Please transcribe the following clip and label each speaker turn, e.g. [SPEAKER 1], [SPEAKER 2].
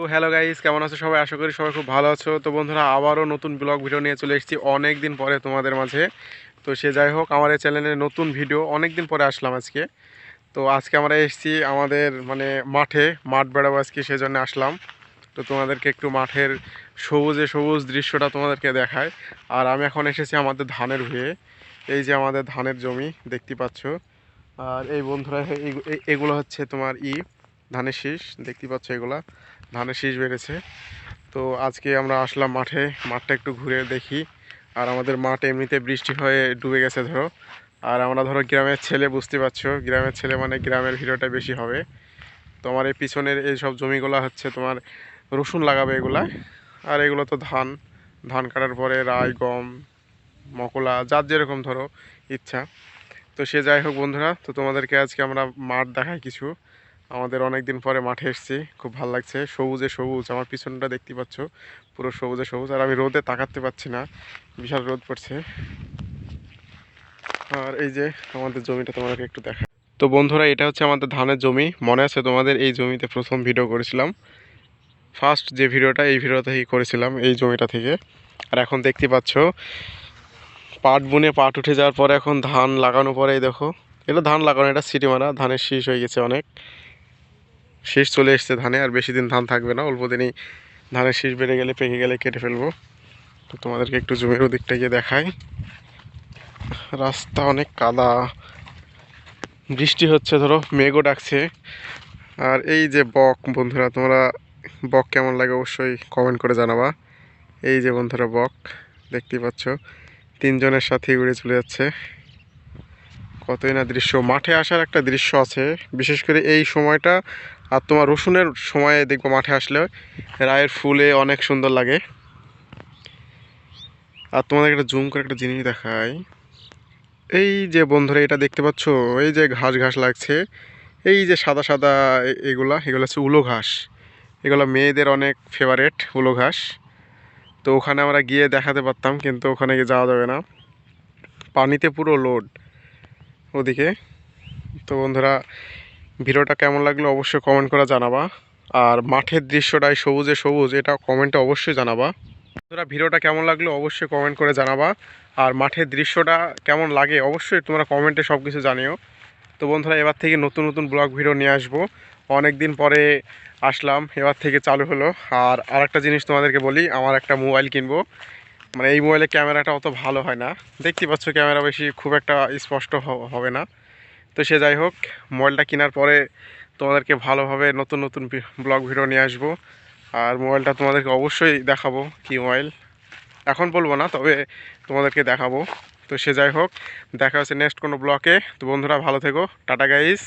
[SPEAKER 1] তো hello guys কেমন আছো সবাই? আশা করি সবাই খুব ভালো আছো। তো বন্ধুরা, আবারও নতুন ব্লগ ভিডিও নিয়ে চলে এসেছি অনেক দিন পরে তোমাদের মাঝে। তো সে যাই হোক, আমার এই চ্যানেলে নতুন ভিডিও অনেক দিন পরে আসলাম আজকে। তো আজকে আমরা এসেছি আমাদের মানে মাঠে, মাঠ বেড়াবো আজকে, সেজন্য আসলাম। তো তোমাদেরকে একটু মাঠের সবুজে সবুজ দৃশ্যটা তোমাদেরকে দেখায় আর আমি এখন এসেছি আমাদের ধানের ভুঁয়ে এই যে আমাদের ধানের জমি, দেখতে পাচ্ছ। আর এই বন্ধুরা এগুলো হচ্ছে তোমার ই, ধানের শীষ, দেখতে পাচ্ছ এগুলা। ধানের শীষ বেড়েছে। তো আজকে আমরা আসলাম মাঠে, মাঠটা একটু ঘুরে দেখি। আর আমাদের মাঠ এমনিতে বৃষ্টি হয়ে ডুবে গেছে, ধরো। আর আমরা, ধরো, গ্রামের ছেলে বুঝতে পারছ, গ্রামের ছেলে মানে গ্রামের ভিডিওটা বেশি হবে। তোমার এই পিছনের এই সব জমিগুলো হচ্ছে তোমার রসুন লাগাবে এগুলা। আর এগুলো তো ধান ধান কাটার পরে রাই, গম, মকলা, যার যেরকম ধরো ইচ্ছা। তো সে যাই হোক বন্ধুরা, তো তোমাদেরকে আজকে আমরা মাঠ দেখাই কিছু। আমাদের অনেক দিন পরে মাঠে এসেছি, খুব ভালো লাগছে। সবুজে সবুজ, আমার পিছনটা দেখতে পাচ্ছ, পুরো সবুজে সবুজ, আর আমি রোদে তাকাতে পারছি না, বিশাল রোদ পড়ছে। আর এই যে আমাদের জমিটা তোমাদেরকে একটু দেখা তো বন্ধুরা, এটা হচ্ছে আমাদের ধানের জমি, মনে আছে তোমাদের? এই জমিতে প্রথম ভিডিও করেছিলাম। ফার্স্ট যে ভিডিওটা, এই ভিডিও থেকেই করেছিলাম, এই জমিটা থেকে। আর এখন দেখতে পাচ্ছ, পাট বুনে পাট উঠে যাওয়ার পরে এখন ধান লাগানো পরে দেখো, এটা ধান লাগানো, এটা সিটি মারা, ধানের শীষ হয়ে গেছে অনেক। শীষ চলে এসছে ধানে, আর বেশি দিন ধান থাকবে না, অল্প দিনই ধানের শীষ বেড়ে গেলে, পেকে গেলে কেটে ফেলব। তো তোমাদেরকে একটু জমির ওদিকটা গিয়ে দেখাই। রাস্তা অনেক কাদা, বৃষ্টি হচ্ছে ধরো, মেঘও ডাকছে। আর এই যে বক, বন্ধুরা, তোমরা বক কেমন লাগে অবশ্যই কমেন্ট করে জানাবা। এই যে বন্ধুরা বক, দেখতেই পাচ্ছ, তিনজনের সাথে উড়ে চলে যাচ্ছে। কতই না দৃশ্য। মাঠে আসার একটা দৃশ্য আছে। বিশেষ করে এই সময়টা আর তোমার রসুনের সময়ে দেখব মাঠে আসলে রায়ের ফুলে অনেক সুন্দর লাগে। আর তোমাদের একটা জুম করে একটা জিনিস দেখায় এই যে বন্ধুরা, এটা দেখতে পাচ্ছ? এই যে ঘাস ঘাস লাগছে। এই যে সাদা সাদা এগুলা, এগুলো হচ্ছে উলো ঘাস। এগুলো মেয়েদের অনেক ফেভারেট উলো ঘাস। তো ওখানে আমরা গিয়ে দেখাতে পারতাম, কিন্তু ওখানে গিয়ে যাওয়া যাবে না। পানিতে পুরো লোড ওদিকে। তো বন্ধুরা, ভিডিওটা কেমন লাগল অবশ্যই কমেন্ট করে জানাবা। আর মাঠের দৃশ্যটাই সবুজে সবুজ, এটা কমেন্টে অবশ্যই জানাবা। বন্ধুরা, ভিডিওটা কেমন লাগল অবশ্যই কমেন্ট করে জানাবা। আর মাঠের দৃশ্যটা কেমন লাগে অবশ্যই তোমরা কমেন্টে সব কিছু জানিও। তো বন্ধুরা, এবার থেকে নতুন নতুন ব্লগ ভিডিও নিয়ে আসব। অনেক দিন পরে আসলাম, এবার থেকে চালু হলো। আর আরেকটা জিনিস তোমাদেরকে বলি, আমার একটা মোবাইল কিনবো। মানে এই মোবাইলে ক্যামেরাটা অত ভালো হয় না। দেখতে পাচ্ছ ক্যামেরা বেশি খুব একটা স্পষ্ট হবে না। তো সে যাই হোক মোবাইলটা কেনার পরে তোমাদেরকে ভালোভাবে নতুন নতুন ব্লগ ভিডিও নিয়ে আসব। আর মোবাইলটা তোমাদেরকে অবশ্যই দেখাবো কি মোবাইল এখন বলব না, তবে তোমাদেরকে দেখাবো। তো সে যাই হোক, দেখা হচ্ছে নেক্সট কোনো ব্লকে তো বন্ধুরা ভালো থেকো। Tata guys